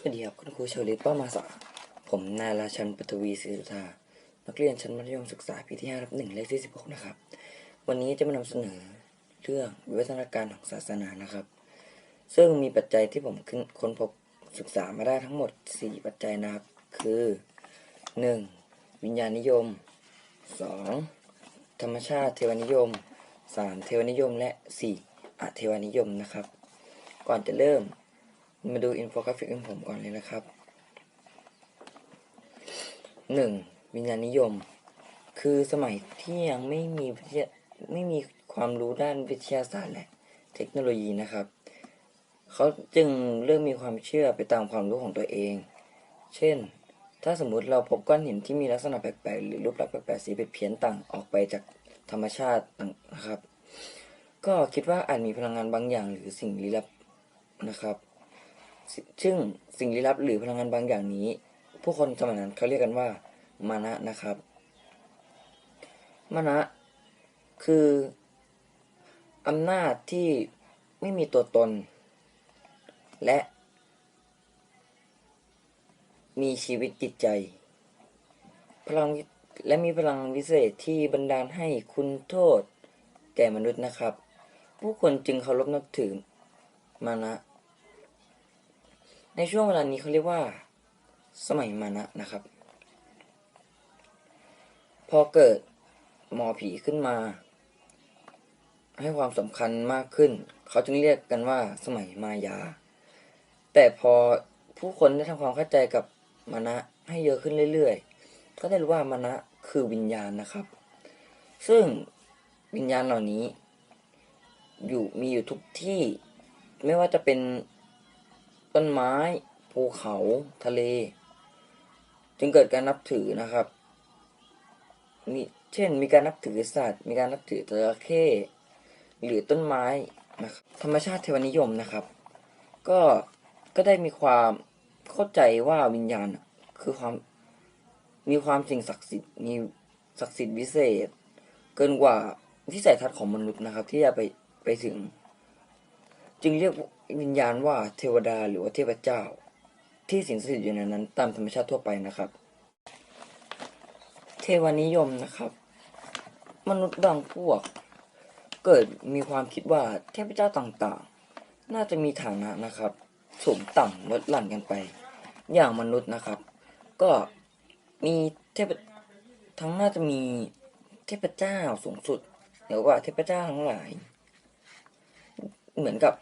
สวัสดีครับคุณครูชลิตป้ามาสาผมนายราชันปฐวีศรีสุธานักเรียนชั้นมัธยมศึกษาปีที่5รับหนึ่งเลขที่16นะครับ วันนี้จะมานำเสนอเรื่องวิวัฒนาการของศาสนานะครับ ซึ่งมีปัจจัยที่ผมค้นพบศึกษามาได้ทั้งหมด 4 ปัจจัยนะครับ คือ 1. วิญญาณนิยม 2. ธรรมชาติเทวนิยม 3. เทวนิยมและ 4. อเทวนิยมนะครับ ก่อนจะเริ่ม มาดูอินโฟกราฟิกของผมก่อนเลยนะครับ 1. วิญญาณนิยม คือสมัยที่ยังไม่มีไม่มีความรู้ด้านวิทยาศาสตร์และเทคโนโลยีนะครับ เขาจึงเริ่มมีความเชื่อไปตามความรู้ของตัวเอง เช่น ถ้าสมมุติเราพบก้อนหินที่มีลักษณะแปลกๆ หรือรูปลักษณ์แปลกๆ สีเพี้ยนต่างออกไปจากธรรมชาติต่างนะครับ ก็คิดว่าอาจมีพลังงานบางอย่างหรือสิ่งลี้ลับนะครับ ซึ่งสิ่งลี้ลับหรือพลังงานบางอย่างนี้ ผู้คนสมัยนั้นเขาเรียกกันว่ามานะนะครับมานะคืออำนาจที่ไม่มีตัวตน และ มีชีวิตจิตใจ พลังและมีพลังวิเศษที่บันดาลให้คุณโทษ แก่มนุษย์นะครับ ผู้คนจึงเคารพนับถือมานะ ในช่วงเวลานี้เขาเรียกว่า สมัยมานะนะครับ พอเกิดหมอผีขึ้นมา ให้ความสำคัญมากขึ้น เขาจึงเรียกกันว่าสมัยมายา แต่พอผู้คนได้ทำความเข้าใจกับมานะให้เยอะขึ้นเรื่อยๆ ก็ได้รู้ว่ามานะคือวิญญาณนะครับ ซึ่งวิญญาณเหล่านี้ อยู่มีอยู่ทุกที่ไม่ว่าจะเป็น ต้นไม้ ภูเขาทะเล จึงเกิดการนับถือนะครับมีเช่น มีการนับถือสัตว์ มีการนับถือจระเข้หรือต้นไม้นะครับธรรมชาติเทวนิยมนะครับ ก็ก็ได้มีความเข้าใจว่าวิญญาณคือความมีความสิ่งศักดิ์สิทธิ์มีศักดิ์สิทธิ์วิเศษ เกินกว่าวิสัยทัศน์ของมนุษย์นะครับ ที่จะไปไปถึง จึงเรียก วิญญาณว่าเทวดาหรือว่าเทพเจ้า ที่สิงสถิตอยู่ในนั้น ตามธรรมชาติทั่วไปนะครับ เทวนิยมนะครับ มนุษย์บางพวก เกิดมีความคิดว่าเทพเจ้าต่างๆ น่าจะมีฐานะนะครับสูงต่ำลดหลั่นกันไป อย่างมนุษย์นะครับ ก็มีเทพทั้งน่าจะมีเทพเจ้าสูงสุดเหนือกว่าเทพเจ้าทั้งหลาย เหมือนกับ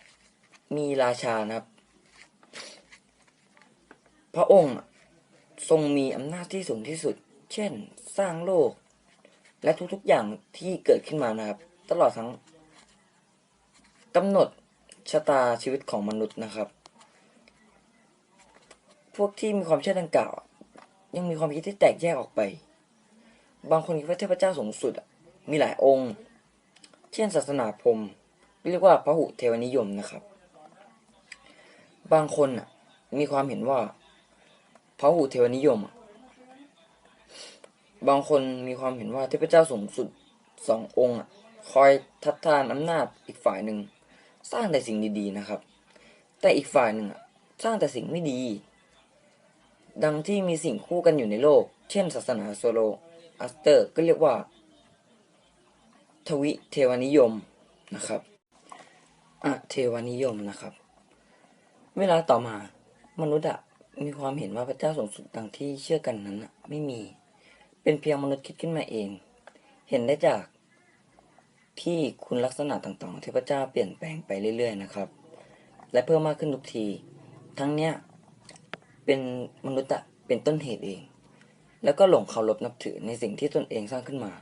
มีราชานะครับ พระองค์ทรงมีอำนาจที่สูงที่สุด เช่น สร้างโลก และทุกๆอย่างที่เกิดขึ้นมานะครับ ตลอดทั้งกำหนดชะตาชีวิตของมนุษย์นะครับ พวกที่มีความเชื่อดังกล่าว ยังมีความคิดที่แตกแยกออกไป บางคนคิดว่าเทพเจ้าสูงสุด มีหลายองค์ เช่นศาสนาพรมเรียกว่าพระหุเทวนิยมนะครับ บางคนอะ มีความเห็นว่าพระหุเทวนิยมบางคนมีความเห็นว่าเทพเจ้าสูงสุดสององค์คอยทัดทานอำนาจอีกฝ่ายหนึ่ง สร้างแต่สิ่งดีๆนะครับ แต่อีกฝ่ายหนึ่งสร้างแต่สิ่งไม่ดี ดังที่มีสิ่งคู่กันอยู่ในโลก เช่น ศาสนาโซโลอัสเตอร์ ก็เรียกว่า ทวิเทวนิยมนะครับอะเทวนิยมนะครับ เวลาต่อมามนุษย์อะมีความเห็นว่าพระเจ้าสูงสุดดังที่เชื่อกันนั้นอะไม่มี เป็นเพียงมนุษย์คิดขึ้นมาเอง เห็นได้จากที่คุณลักษณะต่างๆของเทพเจ้าเปลี่ยนแปลงไปเรื่อย ๆ นะครับ และเพิ่มมากขึ้นทุกที ทั้งเนี้ยเป็นมนุษย์อะเป็นต้นเหตุเอง แล้วก็หลงเคารพนับถือในสิ่งที่ตนเองสร้างขึ้นมา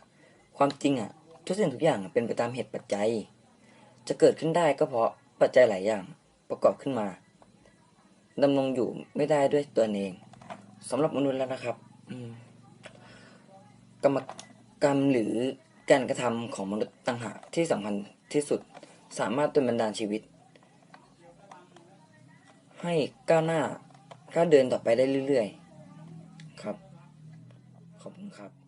ความจริงอะทุกสิ่งทุกอย่างเป็นไปตามเหตุปัจจัย จะเกิดขึ้นได้ก็เพราะปัจจัยหลายอย่างประกอบขึ้นมา ดำรงอยู่ไม่ได้ด้วยตัวเองสำหรับมนุษย์แล้วนะครับกรรมกรรมหรือการกระทำของมนุษย์ต่างหากที่สำคัญที่สุดสามารถดลบันดาลชีวิต ให้ก้าวหน้าก้าวเดินต่อไปได้เรื่อย ๆ ครับ ขอบคุณครับ